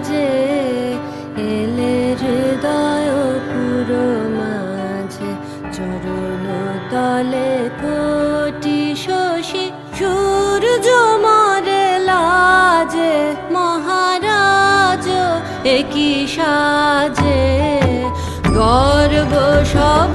মাঝে এলে হৃদয় পুরো মাঝে, চরণ তলে কোটি শশী, সূর্য মারে লাজে মহারাজ একই সাজে গর্ব সব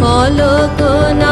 কলকনা